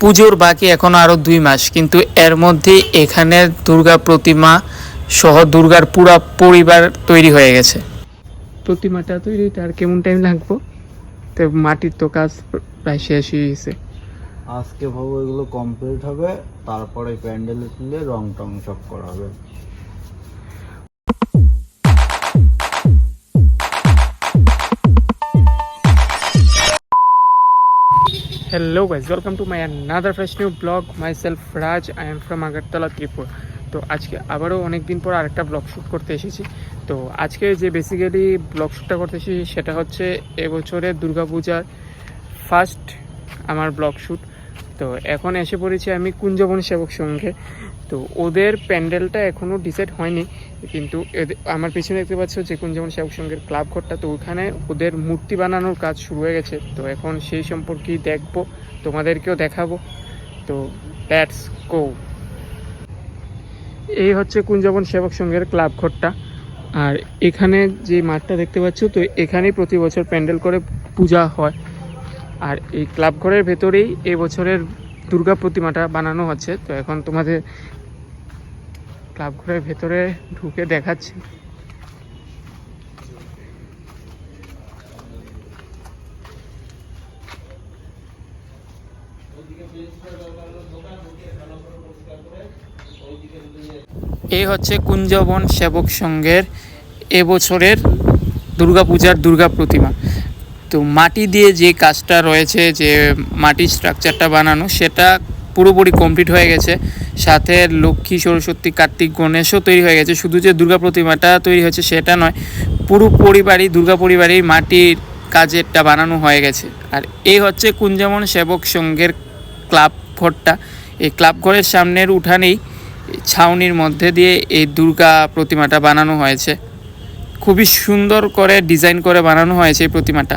পুজোর বাকি এখনও আরও দুই মাস কিন্তু এর মধ্যে এখানের দুর্গা প্রতিমা সহ দুর্গার পুরা পরিবার তৈরি হয়ে গেছে। প্রতিমাটা তৈরি আর কেমন টাইম লাগবো? তো মাটির তো কাজ প্রায় শেষ হয়ে গেছে। আজকে ভাবো এগুলো কমপ্লিট হবে তারপরে প্যান্ডেল তুলে রং টং সব করা হবে। Hello guys, welcome to my another fresh new blog. Myself Raj, I am from Agartala, Tripura. তো আজকে আবারও অনেক দিন পর আরেকটা ব্লগ শ্যুট করতে এসেছি তো আজকে যে বেসিক্যালি ব্লগ শ্যুটটা করতে এসেছি সেটা হচ্ছে এবছরের দুর্গাপূজার ফার্স্ট আমার ব্লগ শ্যুট তো এখন এসে পড়েছি আমি কুঞ্জবন সেবক সঙ্গে তো ওদের প্যান্ডেলটা এখনও ডিসাইড হয়নি কিন্তু আমার পিছনে দেখতে পাচ্ছ যে কুঞ্জবন সেবক সঙ্গের ক্লাব ঘরটা, তো ওখানে ওদের মূর্তি বানানোর কাজ শুরু হয়ে গেছে। তো এখন সেই সম্পর্কেই দেখব, তোমাদেরকেও দেখাবো। তো দ্যাটস কো এই হচ্ছে কুঞ্জবন সেবক সংঘের ক্লাব ঘরটা। আর এখানে যে মাঠটা দেখতে পাচ্ছ, তো এখানেই প্রতি বছর প্যান্ডেল করে পূজা হয়। আর এই ক্লাব ঘরের ভেতরেই এবছরের দুর্গা প্রতিমাটা বানানো হচ্ছে। তো এখন তোমাদের ক্লাব ঘরের ভেতরে ঢুকে দেখাচ্ছি। এই হচ্ছে কুঞ্জবন সেবক সংঘের এবছরের দুর্গাপূজার দুর্গা প্রতিমা। তো মাটি দিয়ে যে কাজটা রয়েছে, যে মাটির স্ট্রাকচারটা বানানো, সেটা পুরোপুরি কমপ্লিট হয়ে গেছে। সাথে লক্ষ্মী, সরস্বতী, কার্তিক, গণেশও তৈরি হয়ে গেছে। শুধু যে দুর্গা প্রতিমাটা তৈরি হয়েছে সেটা নয়, পুরো পরিবারই, দুর্গা পরিবারই মাটির কাজেরটা বানানো হয়ে গেছে। আর এই হচ্ছে কুঞ্জমন সেবক সংঘের ক্লাব ঘরটা। এই ক্লাব ঘরের সামনের উঠানেই ছাউনির মধ্যে দিয়ে এই দুর্গা প্রতিমাটা বানানো হয়েছে। খুবই সুন্দর করে, ডিজাইন করে বানানো হয়েছে এই প্রতিমাটা।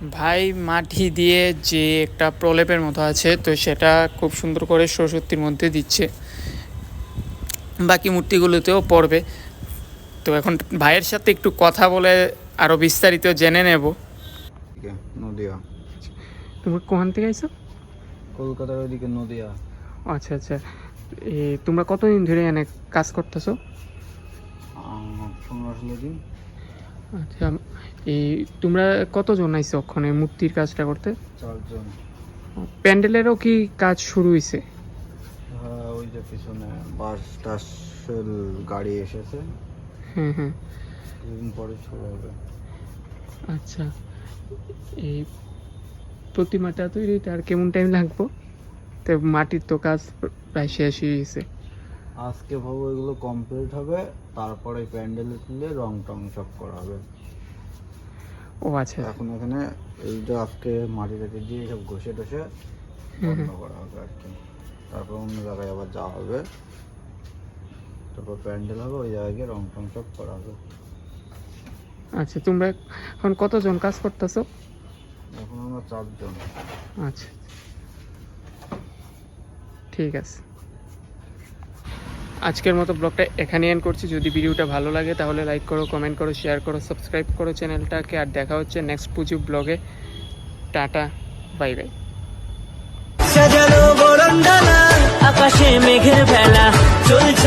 ভাই মাটি দিয়ে যে একটা প্রলেপের মতো আছে তো সেটা খুব সুন্দর করে সরস্বতীর মধ্যে দিচ্ছে। বাকি মূর্তিগুলোতেও পড়বে। তো এখন ভাইয়ের সাথে একটু কথা বলে আরও বিস্তারিত জেনে নেব। নদিয়া। তুমি কোন থেকে আইছো? কলকাতার ওইদিকে নদিয়া। আচ্ছা আচ্ছা। এ তোমরা কতদিন ধরে এনে কাজ করতেছো? পনেরো ষোলো দিন। আচ্ছা এই তোমরা কতজন আইছো ওখানে মূর্তির কাজটা করতে? চারজন। প্যান্ডেলেরও কি কাজ শুরু হয়েছে হ্যাঁ ওই যে পিছনে বাস টাস গাড়ি এসেছে। হ্যাঁ হ্যাঁ। পরে শুরু হবে। আচ্ছা। এই প্রতিমাটা তৈরিতে আর কেমন টাইম লাগবো? তো মাটির তো কাজ প্রায় শেষ হয়ে গেছে। আজকে ভাবো এগুলো কমপ্লিট হবে তারপরে প্যান্ডেল তুলে রং টং সব করা হবে। ও আচ্ছা। এখন এখানে এই যে আজকে মাটি টাটি দিয়ে সব ঘষে টসে বন্ধ করা হবে আর কি। তারপর অন্য জায়গায় আবার যাওয়া হবে। তারপর প্যান্ডেল হবে ওই জায়গায় গিয়ে রং টং সব করা হবে। আচ্ছা তোমরা এখন কতজন কাজ করতেছো? এখন আমরা চারজন। আচ্ছা। ঠিক আছে। আজকের মতো ব্লগটা এখানে এন্ড করছি। যদি ভিডিওটা ভালো লাগে তাহলে লাইক করো কমেন্ট করো শেয়ার করো সাবস্ক্রাইব করো চ্যানেলটাকে। আর দেখা হচ্ছে নেক্সট পুজো ব্লগে। টাটা বাই বাই সাজানো আকাশে মেঘের ভেলা চলছে